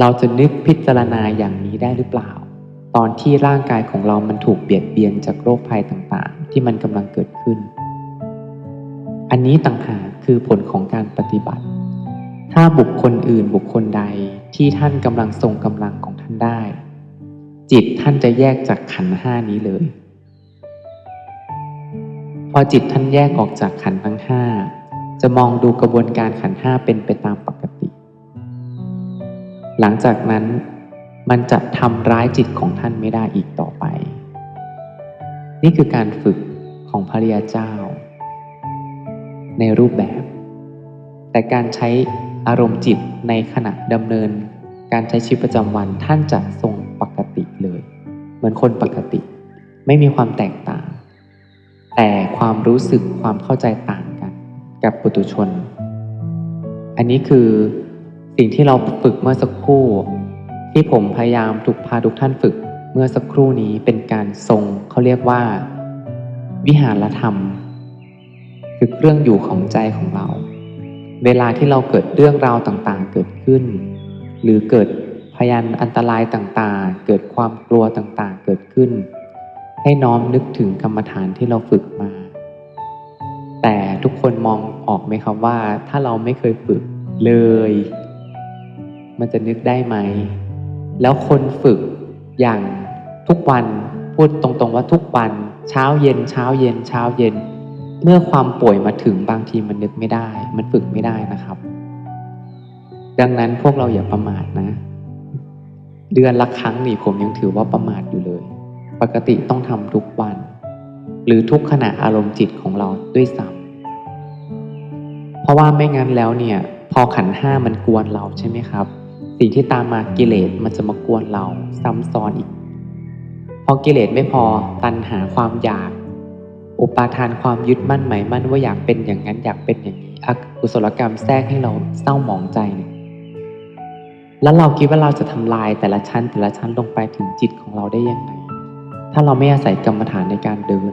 เราจะนึกพิจารณาอย่างนี้ได้หรือเปล่า ตอนที่ร่างกายของเรามันถูกเบียดเบียนจากโรคภัยต่างๆ ที่มันกำลังเกิดขึ้น อันนี้ต่างหากคือผลของการปฏิบัติ ถ้าบุคคลอื่นบุคคลใดที่ท่านกำลังทรงกำลังของท่านได้ จิตท่านจะแยกจากขันห้านี้เลย พอจิตท่านแยกออกจากขันทั้งห้าจะมองดูกระบวนการขันห้าเป็นไปตามปก หลังจากนั้นมันจะทำร้ายจิตของท่านไม่ได้อีกต่อไป นี่คือการฝึกของพระริยเจ้า ในรูปแบบ แต่การใช้อารมณ์จิตในขณะดำเนิน การใช้ชีวิตประจำวันท่านจะทรงปกติเลย เหมือนคนปกติ ไม่มีความแตกต่าง แต่ความรู้สึกความเข้าใจต่างกัน กับปุถุชน อันนี้คือ สิ่งที่เราฝึกเมื่อสักครู่ ที่ผมพยายามทุกพาทุกท่านฝึกเมื่อสักครู่นี้เป็นการทรงเขาเรียกว่า วิหารธรรม คือเครื่องอยู่ของใจของเรา เวลาที่เราเกิดเรื่องราวต่างๆ เกิดขึ้น หรือเกิดพยานอันตรายต่างๆ เกิดความกลัวต่างๆ เกิดขึ้น ให้น้อมนึกถึงกรรมฐานที่เราฝึกมา แต่ทุกคนมองออกไหมครับว่า ถ้าเราไม่เคยฝึกเลย มันจะนึกได้ไหม แล้วคนฝึกอย่างทุกวันพูดตรงๆว่าทุกวัน เช้าเย็น เช้าเย็น เช้าเย็น เมื่อความป่วยมาถึงบางทีมันนึกไม่ได้ มันฝึกไม่ได้นะครับ ดังนั้นพวกเราอย่าประมาทนะ เดือนละครั้งนี่ผมยังถือว่าประมาทอยู่เลย ปกติต้องทำทุกวัน หรือทุกขณะอารมณ์จิตของเราด้วยซ้ำเพราะว่าไม่งั้นแล้วเนี่ย พอขันห้ามันกวนเราใช่ไหมครับ สิ่งที่ตามมากิเลสมันจะมากวนเราซ้ำซ้อนอีก พอกิเลสไม่พอตัณหาความอยาก อุปาทานความยึดมั่นหมายมั่นว่าอยากเป็นอย่างนั้นอยากเป็นอย่างนี้อกุศลกรรมแทรกให้เราเศร้าหมองใจเนี่ยแล้วเราคิดว่าเราจะทำลายแต่ละชั้นแต่ละชั้นลงไปถึงจิตของเราได้ยังไง ถ้าเราไม่อาศัยกรรมฐานในการเดิน